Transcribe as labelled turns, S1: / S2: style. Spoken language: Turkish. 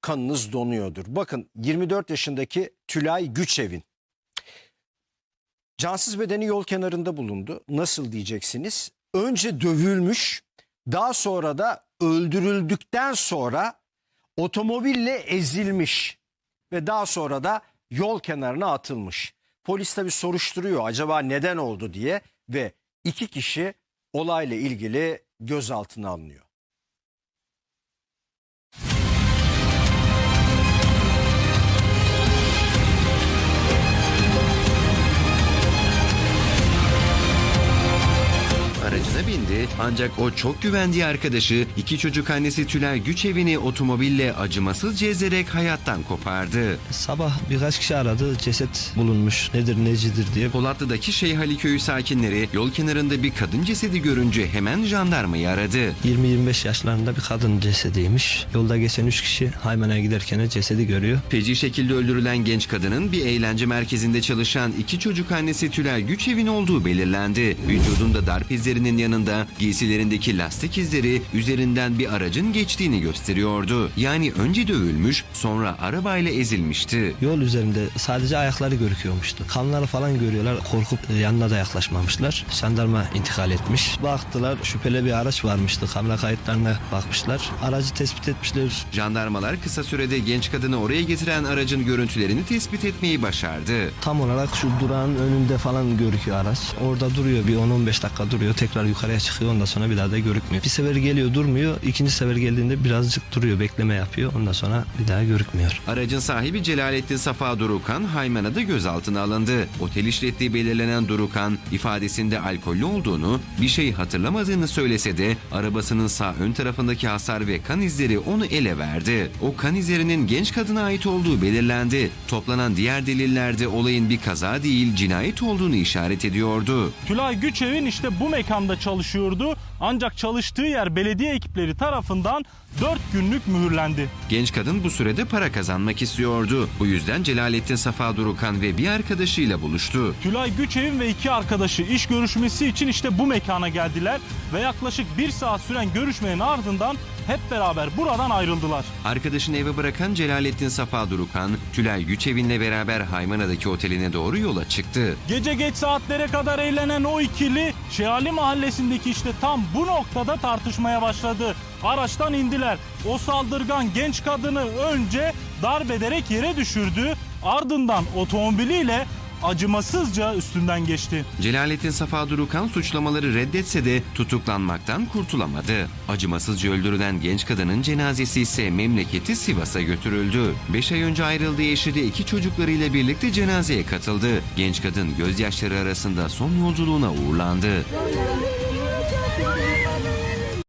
S1: kanınız donuyordur. Bakın 24 yaşındaki Tülay Güçevin. Cansız bedeni yol kenarında bulundu. Nasıl diyeceksiniz? Önce dövülmüş, daha sonra da öldürüldükten sonra otomobille ezilmiş ve daha sonra da yol kenarına atılmış. Polis tabi soruşturuyor acaba neden oldu diye ve iki kişi olayla ilgili gözaltına alınıyor.
S2: Ancak o çok güvendiği arkadaşı iki çocuk annesi Tülay Güçevi'ni otomobille acımasızca ezerek hayattan kopardı.
S3: Sabah birkaç kişi aradı ceset bulunmuş nedir necidir diye.
S2: Polatlı'daki Şeyh Ali Köyü sakinleri yol kenarında bir kadın cesedi görünce hemen jandarmayı aradı.
S3: 20-25 yaşlarında bir kadın cesediymiş. Yolda geçen 3 kişi Hayman'a giderken cesedi görüyor.
S2: Feci şekilde öldürülen genç kadının bir eğlence merkezinde çalışan iki çocuk annesi Tülay Güçevin olduğu belirlendi. Vücudunda darp izlerinin yanında giysilerindeki lastik izleri üzerinden bir aracın geçtiğini gösteriyordu. Yani önce dövülmüş sonra arabayla ezilmişti.
S3: Yol üzerinde sadece ayakları görüküyormuştu. Kanları falan görüyorlar. Korkup e, yanına da yaklaşmamışlar. Jandarma intikal etmiş. Baktılar şüpheli bir araç varmıştı. Kamera kayıtlarına bakmışlar. Aracı tespit etmişler.
S2: Jandarmalar kısa sürede genç kadını oraya getiren aracın görüntülerini tespit etmeyi başardı.
S3: Tam olarak şu durağın önünde falan görüküyor araç. Orada duruyor bir 10-15 dakika duruyor. Tekrar yukarıya çıkıyor. Ondan sonra bir daha da görükmüyor. Bir sefer geliyor durmuyor. İkinci sefer geldiğinde birazcık duruyor. Bekleme yapıyor. Ondan sonra bir daha görükmüyor.
S2: Aracın sahibi Celalettin Safa Durukan Haymana'da gözaltına alındı. Otel işlettiği belirlenen Durukan ifadesinde alkollü olduğunu, bir şey hatırlamadığını söylese de arabasının sağ ön tarafındaki hasar ve kan izleri onu ele verdi. O kan izlerinin genç kadına ait olduğu belirlendi. Toplanan diğer delillerde olayın bir kaza değil cinayet olduğunu işaret ediyordu.
S4: Tülay Güçevin işte bu mekanda çalışıyordu. Ancak çalıştığı yer belediye ekipleri tarafından 4 günlük mühürlendi.
S2: Genç kadın bu sürede para kazanmak istiyordu. Bu yüzden Celalettin Safa Durukan ve bir arkadaşıyla buluştu.
S4: Tülay Güçevin ve iki arkadaşı iş görüşmesi için işte bu mekana geldiler ve yaklaşık bir saat süren görüşmenin ardından hep beraber buradan ayrıldılar.
S2: Arkadaşını eve bırakan Celalettin Safa Durukan, Tülay Güçevin'le beraber Haymana'daki oteline doğru yola çıktı.
S4: Gece geç saatlere kadar eğlenen o ikili Şehali mahallesindeki işte tam bu noktada tartışmaya başladı. Araçtan indiler. O saldırgan genç kadını önce darp ederek yere düşürdü. Ardından otomobiliyle acımasızca üstünden geçti.
S2: Celalettin Safa Durukan suçlamaları reddetse de tutuklanmaktan kurtulamadı. Acımasızca öldürülen genç kadının cenazesi ise memleketi Sivas'a götürüldü. 5 ay önce ayrıldığı eşi de iki çocuklarıyla birlikte cenazeye katıldı. Genç kadın gözyaşları arasında son yolculuğuna uğurlandı.